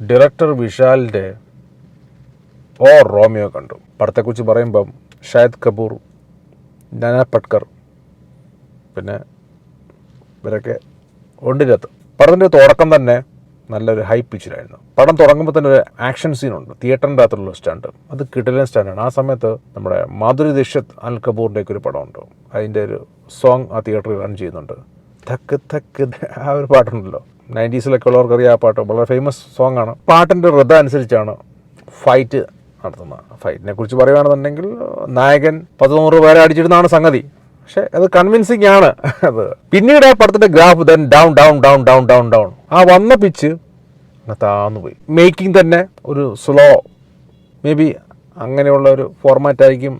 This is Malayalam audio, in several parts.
ഡയറക്ടർ വിശാലിന്റെ ഓ റോമിയോ കണ്ടു. പടത്തെക്കുറിച്ച് പറയുമ്പം ഷാഹിദ് കപൂർ നാനാ പട്കർ പിന്നെ ഇവരൊക്കെ ഉണ്ടിനകത്ത് പടത്തിന്റെ തുടക്കം തന്നെ നല്ലൊരു ഹൈ പിച്ചിലായിരുന്നു പടം തുടങ്ങുമ്പോൾ തന്നെ ഒരു ആക്ഷൻ സീനുണ്ട് തിയേറ്ററിന്റെ അകത്തുള്ള സ്റ്റാൻഡ് അത് കിടലൻ സ്റ്റാൻഡാണ് ആ സമയത്ത് നമ്മുടെ മാധുരി ദീക്ഷത് അൽ കപൂറിന്റെ ഒക്കെ ഒരു പടമുണ്ട് അതിന്റെ ഒരു സോങ് ആ തിയേറ്ററിൽ റൺ ചെയ്യുന്നുണ്ട്. തക്ക് തക്ക് ആ ഒരു പാട്ടുണ്ടല്ലോ. നയന്റീസിലൊക്കെ ഉള്ളവർക്ക് അറിയാം ആ പാട്ട്. വളരെ ഫേമസ് സോങ് ആണ്. പാട്ടിന്റെ റദ്ദ അനുസരിച്ചാണ് ഫൈറ്റ് നടത്തുന്നത്. ഫൈറ്റിനെ കുറിച്ച് പറയുകയാണെന്നുണ്ടെങ്കിൽ നായകൻ പത്ത് നൂറ് പേരെ അടിച്ചിരുന്നാണ് സംഗതി. പക്ഷെ അത് കൺവിൻസിങ് ആണ്. അത് പിന്നീട് ആ പടത്തിന്റെ graph then down down down down down down ആ വന്ന പിച്ച് താന്നു പോയി. മേക്കിംഗ് തന്നെ ഒരു സ്ലോ മേ ബി അങ്ങനെയുള്ള ഒരു ഫോർമാറ്റ് ആയിരിക്കും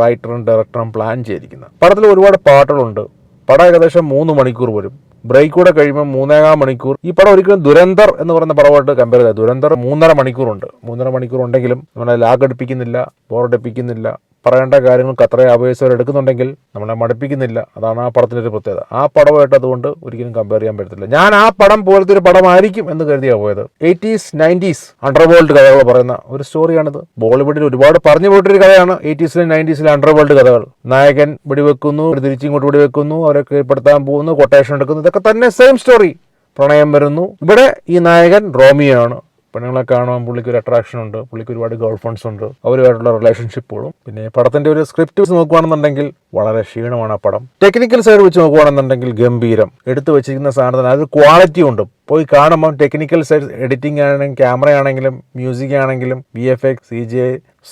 റൈറ്ററും ഡയറക്ടറും പ്ലാൻ ചെയ്തിരിക്കുന്നത്. പടത്തിൽ ഒരുപാട് പാട്ടുകളുണ്ട്. പടം ഏകദേശം മൂന്ന് മണിക്കൂർ വരും. ബ്രേക്ക് കൂടെ കഴിയുമ്പോൾ മൂന്നേകാം മണിക്കൂർ. ഈ പടം ഒരിക്കലും ദുരന്തർ എന്ന് പറയുന്ന പടമായിട്ട് കമ്പയർ ചെയ്താൽ ദുരന്തർ മൂന്നര മണിക്കൂറുണ്ട്. മൂന്നര മണിക്കൂർ ഉണ്ടെങ്കിലും നമ്മളെ ലാഗ് അടുപ്പിക്കുന്നില്ല. ബോറടിപ്പിക്കുന്നില്ല പറയേണ്ട കാര്യങ്ങൾക്ക് അത്രയും ആവേശം എടുക്കുന്നുണ്ടെങ്കിൽ നമ്മളെ മടുപ്പിക്കുന്നില്ല. അതാണ് ആ പടത്തിന്റെ ഒരു പ്രത്യേകത. ആ പടമായിട്ട് അതുകൊണ്ട് ഒരിക്കലും കമ്പയർ ചെയ്യാൻ പറ്റത്തില്ല. ഞാൻ ആ പടം പോലത്തെ ഒരു പടമായിരിക്കും എന്ന് കരുതിയാണ് പോയത്. എയ്റ്റീസ് നയന്റീസ് അണ്ടർവേൾഡ് കഥകൾ പറയുന്ന ഒരു സ്റ്റോറിയാണിത് ബോളിവുഡിൽ ഒരുപാട് പറഞ്ഞു പോയിട്ടൊരു കഥയാണ് എയ്റ്റീസിലും നയന്റീസിലെ അണ്ടർവേൾഡ് കഥകൾ. നായകൻ വെടിവെക്കുന്നു തിരിച്ചിങ്ങോട്ട് വെടിവെക്കുന്നു അവരെ കീഴ്പ്പെടുത്താൻ പോകുന്നു കൊട്ടേഷൻ എടുക്കുന്നു. ഇതൊക്കെ തന്നെ സെയിം സ്റ്റോറി പ്രണയം വരുന്നു. ഇവിടെ ഈ നായകൻ റോമിയോ ആണ് പെണ്ണുങ്ങളെ കാണുമ്പോൾ പുള്ളിക്ക് ഒരു അട്രാക്ഷൻ ഉണ്ട് പുള്ളിക്ക് ഒരുപാട് ഗേൾ ഫ്രണ്ട്സ് ഉണ്ട് അവരുമായിട്ടുള്ള റിലേഷൻഷിപ്പുകളും പിന്നെ പടത്തിന്റെ ഒരു സ്ക്രിപ്റ്റ് വെച്ച് നോക്കുകയാണെന്നുണ്ടെങ്കിൽ വളരെ ക്ഷീണമാണ് ആ പടം. ടെക്നിക്കൽ സൈഡ് വെച്ച് നോക്കുകയാണെന്നുണ്ടെങ്കിൽ ഗംഭീരം. എടുത്തു വെച്ചിരിക്കുന്ന സാധനത്തിന് അത് ക്വാളിറ്റി ഉണ്ട്. പോയി കാണുമ്പോൾ ടെക്നിക്കൽ സൈഡ് എഡിറ്റിംഗ് ആണെങ്കിലും ക്യാമറ ആണെങ്കിലും മ്യൂസിക് ആണെങ്കിലും V F X C G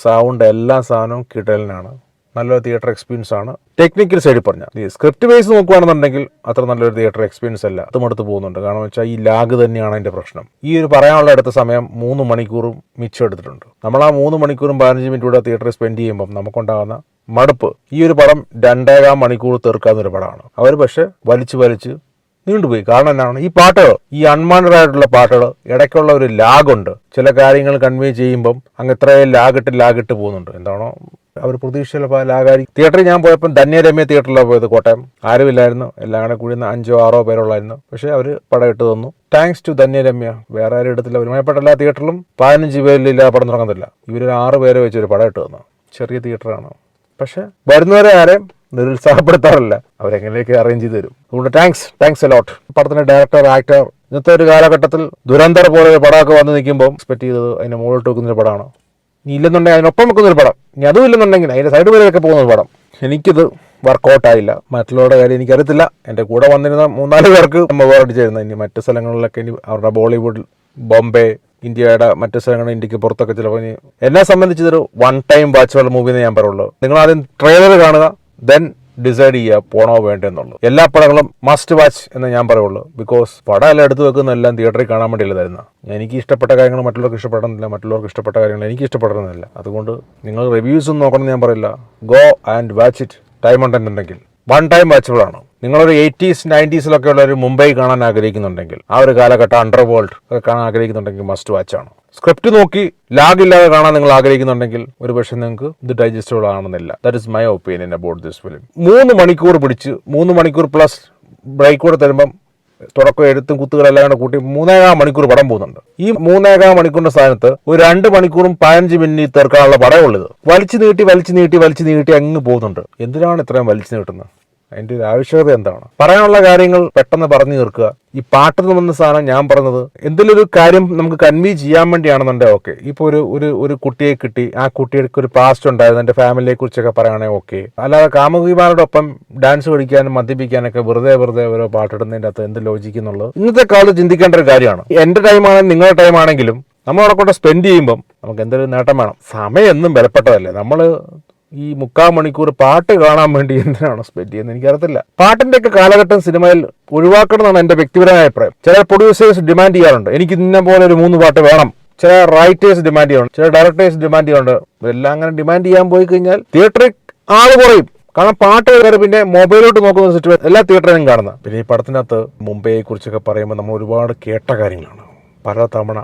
sound എല്ലാ സാധനവും കിട്ടലിനാണ് നല്ലൊരു തിയേറ്റർ എക്സ്പീരിയൻസ് ആണ്. ടെക്നിക്കൽ സൈഡിൽ പറഞ്ഞാൽ ഈ സ്ക്രിപ്റ്റ് ബേസ് നോക്കുകയാണെന്നുണ്ടെങ്കിൽ അത്ര നല്ലൊരു തിയേറ്റർ എക്സ്പീരിയൻസ് അല്ല. അതും അടുത്ത് പോകുന്നുണ്ട്. കാരണം വെച്ചാൽ ഈ ലാഗ് തന്നെയാണ് അതിന്റെ പ്രശ്നം. ഈ ഒരു പറയാനുള്ള അടുത്ത സമയം മൂന്ന് മണിക്കൂറും മിച്ചം എടുത്തിട്ടുണ്ട്. നമ്മൾ ആ മൂന്ന് മണിക്കൂറും പതിനഞ്ച് മിനിറ്റ് കൂടെ തിയേറ്ററിൽ സ്പെൻഡ് ചെയ്യുമ്പം നമുക്കുണ്ടാകുന്ന മടുപ്പ്. ഈ ഒരു പടം രണ്ടേകാം മണിക്കൂർ തീർക്കാവുന്ന ഒരു പടമാണ്. അവർ പക്ഷേ വലിച്ചു വലിച്ച് നീണ്ടുപോയി. കാരണം എന്നാണ്? ഈ പാട്ടുകൾ ഈ അൺമാൻഡ് ആയിട്ടുള്ള പാട്ടുകൾ ഇടയ്ക്കുള്ള ഒരു ലാഗുണ്ട് ചില കാര്യങ്ങൾ കൺവേ ചെയ്യുമ്പം അങ്ങ് ഇത്രയും ലാഗിട്ട് ലാഗിട്ട് പോകുന്നുണ്ട്. എന്താണോ അവർ പ്രതീക്ഷയിൽ ലാഗാരി തിയേറ്ററിൽ ഞാൻ പോയപ്പോൾ ധന്യരമ്യ തിയേറ്ററിലാണ് പോയത് കോട്ടയം. ആരുമില്ലായിരുന്നു. എല്ലാം കൂടെ കൂടി അഞ്ചോ ആറോ പേരുള്ളായിരുന്നു. പക്ഷേ അവർ പടം ഇട്ട് തന്നു. താങ്ക്സ് ടു ധന്യരമ്യ വേറെ ആരും എടുത്തില്ല. ഒരുമായപ്പെട്ട എല്ലാ തിയേറ്ററിലും പതിനഞ്ച് പേരിലില്ല പടം തുടങ്ങത്തില്ല ഇവരൊരു ആറ് പേരെ വെച്ച് ഒരു പടം ഇട്ട് തന്നു. ചെറിയ തിയേറ്ററാണ്. പക്ഷേ വരുന്നവരെ ആരെയും നിരുത്സാഹപ്പെടുത്താറില്ല. അവരെങ്ങനെയൊക്കെ അറേഞ്ച് ചെയ്ത് തരും. അതുകൊണ്ട് താങ്ക്സ് താങ്ക്സ് അലോട്ട് പടത്തിന്റെ ഡയറക്ടർ ആക്ടർ ഇന്നത്തെ ഒരു കാലഘട്ടത്തിൽ ദുരന്തർ പോലെ ഒരു പടമൊക്കെ വന്ന് നിൽക്കുമ്പോൾ എക്സ്പെക്ട് ചെയ്തത് അതിന്റെ മുകളിൽ ടോക്കുന്ന ഒരു പടമാണ്. ഇല്ലെന്നുണ്ടെങ്കിൽ അതിനൊപ്പം വെക്കുന്ന ഒരു പടം. ഇനി അതും ഇല്ലെന്നുണ്ടെങ്കിൽ അതിന്റെ സൈഡ് വരെയൊക്കെ പോകുന്ന ഒരു പടം. എനിക്കിത് വർക്കൗട്ടായില്ല മറ്റുള്ളവരുടെ കാര്യം എനിക്കറിയത്തില്ല. എന്റെ കൂടെ വന്നിരുന്ന മൂന്നാൽ പേർക്ക് വേർഡിച്ചായിരുന്നു ഇനി മറ്റു സ്ഥലങ്ങളിലൊക്കെ ഇനി അവരുടെ ബോളിവുഡ് ബോംബെ ഇന്ത്യയുടെ മറ്റു സ്ഥലങ്ങളിൽ ഇന്ത്യയ്ക്ക് പുറത്തൊക്കെ ചിലപ്പോൾ ഇനി എന്നെ സംബന്ധിച്ച് ഇതൊരു വൺ ടൈം വാച്ചുള്ള മൂവി എന്ന് ഞാൻ പറയുള്ളൂ. നിങ്ങൾ ആദ്യം ട്രെയിലർ കാണുക ദെൻ ഡിസൈഡ് ചെയ്യുക പോണോ വേണ്ടെന്നുള്ളത്. എല്ലാ പടങ്ങളും മസ്റ്റ് വാച്ച് എന്ന് ഞാൻ പറയുള്ളൂ. ബിക്കോസ് പടം എല്ലാം എടുത്തു വെക്കുന്ന എല്ലാം തിയേറ്ററിൽ കാണാൻ വേണ്ടിയുള്ളതായിരുന്നു. എനിക്ക് ഇഷ്ടപ്പെട്ട കാര്യങ്ങൾ മറ്റുള്ളവർക്ക് ഇഷ്ടപ്പെടുന്നില്ല മറ്റുള്ളവർക്ക് ഇഷ്ടപ്പെട്ട കാര്യങ്ങൾ എനിക്ക് ഇഷ്ടപ്പെടുന്നില്ല. അതുകൊണ്ട് നിങ്ങൾ റിവ്യൂസ് ഒന്നും നോക്കണം ഞാൻ പറയില്ല. Go and watch it time ഉണ്ടെന്നുണ്ടെങ്കിൽ. വൺ ടൈം വാച്ചബിൾ ആണ്. നിങ്ങളൊരു എയ്റ്റീസ് നയന്റീസിലൊക്കെ ഉള്ള ഒരു മുംബൈ കാണാൻ ആഗ്രഹിക്കുന്നുണ്ടെങ്കിൽ ആ ഒരു കാലഘട്ടം അണ്ടർ വേൾഡ് ഒക്കെ കാണാൻ ആഗ്രഹിക്കുന്നുണ്ടെങ്കിൽ മസ്റ്റ് വാച്ച് ആണ്. സ്ക്രിപ്റ്റ് നോക്കി ലാഗ് ഇല്ലാതെ കാണാൻ നിങ്ങൾ ആഗ്രഹിക്കുന്നുണ്ടെങ്കിൽ ഒരു പക്ഷേ നിങ്ങൾക്ക് ഇത് digestible ആണെന്നില്ല. That is my opinion about this film മൂന്ന് മണിക്കൂർ പിടിച്ച് മൂന്ന് മണിക്കൂർ പ്ലസ് ബ്രേക്ക് കൂടെ തരുമ്പം തുടക്കം എഴുത്തും കുത്തുകളെല്ലാം കൂടെ കൂട്ടി മൂന്നേകാം മണിക്കൂർ പടം പോകുന്നുണ്ട്. ഈ മൂന്നേകാം മണിക്കൂറിന്റെ സ്ഥാനത്ത് ഒരു രണ്ട് മണിക്കൂറും പതിനഞ്ച് മിനിറ്റ് തീർക്കാനുള്ള പടമുള്ളത് വലിച്ചു നീട്ടി വലിച്ചു നീട്ടി വലിച്ചു നീട്ടി അങ്ങ് പോകുന്നുണ്ട്. എന്തിനാണ് ഇത്രയും വലിച്ചു നീട്ടുന്നത്? അതിന്റെ ഒരു ആവശ്യകത എന്താണ്? പറയാനുള്ള കാര്യങ്ങൾ പെട്ടെന്ന് പറഞ്ഞു തീർക്കുക. ഈ പാട്ട് എന്ന് വന്ന സാധനം ഞാൻ പറഞ്ഞത് എന്തെങ്കിലും ഒരു കാര്യം നമുക്ക് കൺവീ ചെയ്യാൻ വേണ്ടിയാണെന്നുണ്ടെങ്കിൽ ഓക്കെ ഇപ്പോൾ ഒരു ഒരു ഒരു കുട്ടിയെ കിട്ടി. ആ കുട്ടിയുടെ ഒരു പാസ്റ്റ് ഉണ്ടായിരുന്നു. എന്റെ ഫാമിലിയെ കുറിച്ചൊക്കെ പറയുകയാണെങ്കിൽ ഓക്കെ അല്ലാതെ കാമുകിമാരോടൊപ്പം ഡാൻസ് കളിക്കാനും മദ്യപിക്കാനൊക്കെ വെറുതെ വെറുതെ ഓരോ പാട്ടിടുന്നതിന്റെ അകത്ത് എന്ത് ലോജിക്ക് എന്നുള്ളത്? ഇന്നത്തെ കാലത്ത് ചിന്തിക്കേണ്ട ഒരു കാര്യമാണ്. എന്റെ ടൈമാണെങ്കിലും നിങ്ങളുടെ ടൈമാണെങ്കിലും നമ്മൾ അവിടെ കൊണ്ട് സ്പെൻഡ് ചെയ്യുമ്പം നമുക്ക് എന്തൊരു നേട്ടം വേണം. സമയം എന്നും വിലപ്പെട്ടതല്ലേ. നമ്മൾ ഈ മുക്കാൽ മണിക്കൂർ പാട്ട് കാണാൻ വേണ്ടി എന്തിനാണ് സ്പെൻഡ് ചെയ്യുന്നത്? എനിക്കറിയത്തില്ല. പാട്ടിന്റെ ഒക്കെ കാലഘട്ടം സിനിമയിൽ ഒഴിവാക്കണം എന്നാണ് എന്റെ വ്യക്തിപരമായ അഭിപ്രായം. ചില പ്രൊഡ്യൂസേഴ്സ് ഡിമാൻഡ് ചെയ്യാറുണ്ട്. എനിക്ക് ഇന്ന പോലെ ഒരു മൂന്ന് പാട്ട് വേണം. ചില റൈറ്റേഴ്സ് ഡിമാൻഡ് ചെയ്യുന്നുണ്ട് ചില ഡയറക്ടേഴ്സ് ഡിമാൻഡ് ചെയ്യുന്നുണ്ട് എല്ലാം അങ്ങനെ ഡിമാൻഡ് ചെയ്യാൻ പോയി കഴിഞ്ഞാൽ തിയേറ്ററിൽ ആൾ കുറയും. കാരണം പാട്ട് കയറി പിന്നെ മൊബൈലോട്ട് നോക്കുന്ന സിറ്റുവേഷൻ എല്ലാ തിയേറ്ററിലും കാണുന്ന പിന്നെ ഈ പടത്തിനകത്ത് മുംബൈയെ കുറിച്ചൊക്കെ പറയുമ്പോൾ നമ്മൾ ഒരുപാട് കേട്ട കാര്യങ്ങളാണ്. പല തവണ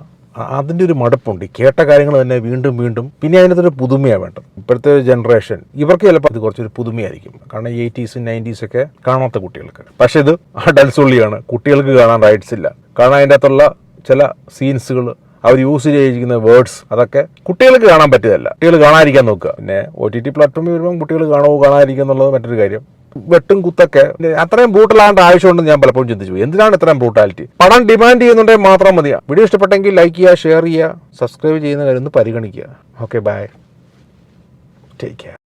അതിന്റെ ഒരു മടുപ്പുണ്ട്. കേട്ട കാര്യങ്ങൾ തന്നെ വീണ്ടും വീണ്ടും പിന്നെ അതിനകത്തൊരു പുതുമയാണ് വേണ്ടത്. ഇപ്പോഴത്തെ ജനറേഷൻ ഇവർക്ക് ചിലപ്പോൾ അത് കുറച്ചൊരു പുതുമയായിരിക്കും. കാരണം എയ്റ്റീസും നയന്റീസ് ഒക്കെ കാണാത്ത കുട്ടികൾക്ക്. പക്ഷെ ഇത് അഡൽസ് ഉള്ളിയാണ് കുട്ടികൾക്ക് കാണാൻ റൈറ്റ്സ് ഇല്ല. കാരണം അതിന്റെ അകത്തുള്ള ചില സീൻസുകൾ അവർ യൂസ് ചെയ്തിരിക്കുന്ന വേർഡ്സ് അതൊക്കെ കുട്ടികൾക്ക് കാണാൻ പറ്റിയതല്ല. കുട്ടികൾ കാണാതിരിക്കാൻ നോക്കുക. പിന്നെ ഒ ടി ടി പ്ലാറ്റ്ഫോമിൽ വരുമ്പോൾ കുട്ടികൾ കാണുമോ കാണാതിരിക്കുക എന്നുള്ളത് മറ്റൊരു കാര്യം. വെട്ടും കുത്തൊക്കെ. അത്രയും ബ്രൂട്ടലാകേണ്ട ആവശ്യമുണ്ടെന്ന് ഞാൻ പലപ്പോഴും ചിന്തിച്ചു. എന്തിനാണ് ഇത്രയും ബ്രൂട്ടാലിറ്റി പണം ഡിമാൻഡ് ചെയ്യുന്നുണ്ടെങ്കിൽ മാത്രം മതിയാ. വീഡിയോ ഇഷ്ടപ്പെട്ടെങ്കിൽ ലൈക്ക് ചെയ്യുക ഷെയർ ചെയ്യുക സബ്സ്ക്രൈബ് ചെയ്യുന്ന കാര്യം ഒന്ന് പരിഗണിക്കുക. Okay bye Take care.